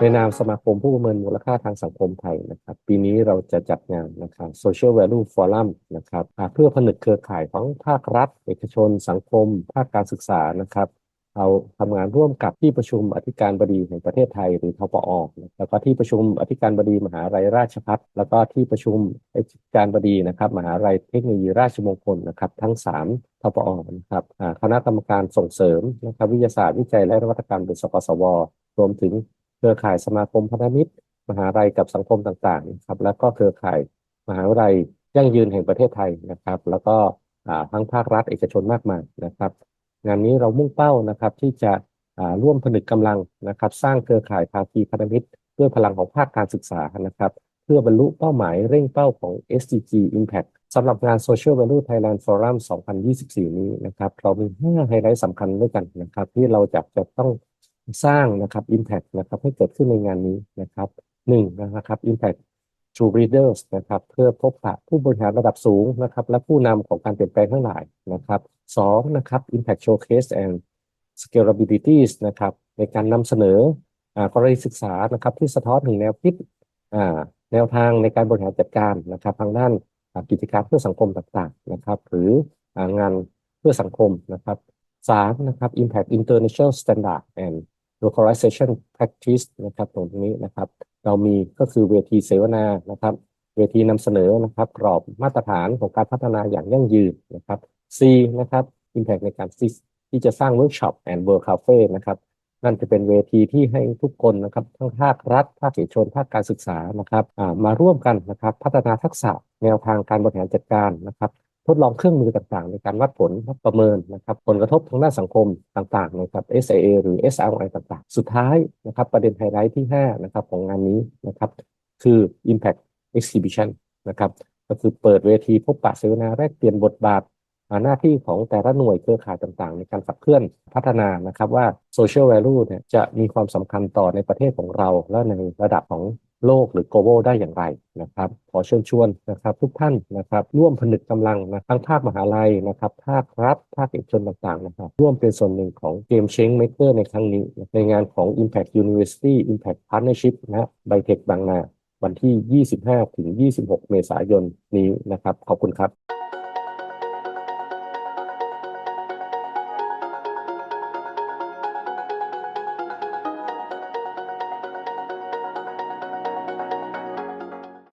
ในนามสมาคมผู้ประเมินมูลค่าทางสังคมไทยนะครับ ปีนี้เราจะจัดงานนะครับ Social Value Forum นะครับเพื่อผนึกเครือข่ายของภาครัฐ เอกชน สังคม ภาคการศึกษานะครับเราทำงานร่วมกับที่ประชุมอธิการบดีแห่งประเทศไทยหรือทปอแล้วก็ที่ประชุมอธิการบดีมหาลัยราชภัฏแล้วก็ที่ประชุมอธิการบดีนะครับ มหาลัยเทคโนโลยีราชมงคลนะครับ ทั้ง 3ทปอนะครับคณะกรรมการส่งเสริมนะครับวิทยาศาสตร์วิจัยและนวัตกรรมหรือสกสวรวมถึง รือข่ายสมาคมพันธมิตร มหาลัยกับสังคมต่างๆครับแล้วก็เครือข่ายมหาวิทยาลัยยั่งยืนแห่งประเทศไทยนะครับ แล้วก็ทั้งภาครัฐเอกชนมากมายนะครับ งานนี้เรามุ่งเป้านะครับที่จะร่วมผนึกกำลังนะครับ สร้างเครือข่ายภาคีพันธมิตร ด้วยพลังของภาคการศึกษานะครับ เพื่อบรรลุเป้าหมายเร่งเป้าของ SDG Impact สำหรับงาน Social Value Thailand Forum 2024 นี้นะครับ เรามี 5 ไฮไลท์สำคัญด้วยกันนะครับ ที่เราจะจะต้อง สร้างนะครับ Impact นะครับให้เกิดขึ้นในงานนี้นะครับหนึ่งนะครับ Impact to Leaders นะครับเพื่อพบปะผู้บริหารระดับสูงนะครับและผู้นำของการเปลี่ยนแปลงทั้งหลายนะครับสองนะครับ Impact Showcase and Scalabilities นะครับในการนำเสนอกรณีศึกษานะครับที่สะท้อนถึงแนวคิดแนวทางในการบริหารจัดการนะครับทางด้านกิจการเพื่อสังคมต่างๆนะครับ หรืองานเพื่อสังคมนะครับสามนะครับ Impact International Standard and Localization Practice นะครับตรงนี้นะครับ เรามีก็คือเวทีเสวนานะครับเวทีนำเสนอนะครับกรอบมาตรฐานของการพัฒนาอย่างยั่งยืนนะครับ C นะครับ Impact ในการที่ที่จะสร้างเวิร์กช็อปแอนด์เวิร์คาเฟ่นะครับนั่นจะเป็นเวทีที่ให้ทุกคนนะครับทั้งภาครัฐ ภาคเอกชน ภาคการศึกษานะครับมาร่วมกันนะครับ พัฒนาทักษะแนวทางการบริหารจัดการนะครับ ทดลองเครื่องมือต่างๆ ในการวัดผลประเมินนะครับผลกระทบทางด้านสังคมต่างๆนะครับ SAA หรือ SRI ต่างๆ สุดท้ายนะครับประเด็นไฮไลท์ที่5นะครับของงานนี้นะครับคือ Impact Exhibition นะครับก็คือเปิดเวทีพบปะเสวนาแลกเปลี่ยนบทบาท หน้าที่ของแต่ละหน่วยเครือข่ายต่างๆ ในการขับเคลื่อนพัฒนานะครับว่า Social Value เนี่ยจะมีความสำคัญต่อในประเทศของเรา และในระดับของโลกหรือ global ได้อย่างไรนะครับ ขอเชิญชวนนะครับทุกท่านนะครับร่วมผนึกกำลังนะทั้งภาคมหาลัยนะครับภาครัฐภาคเอกชนต่างๆนะครับร่วมเป็นส่วนหนึ่งของ Game Change Maker ในครั้งนี้ ในงานของ Impact University Impact Partnership นะไบเทคบางนา วันที่ 25ถึง26 เมษายนนี้นะครับ ขอบคุณครับ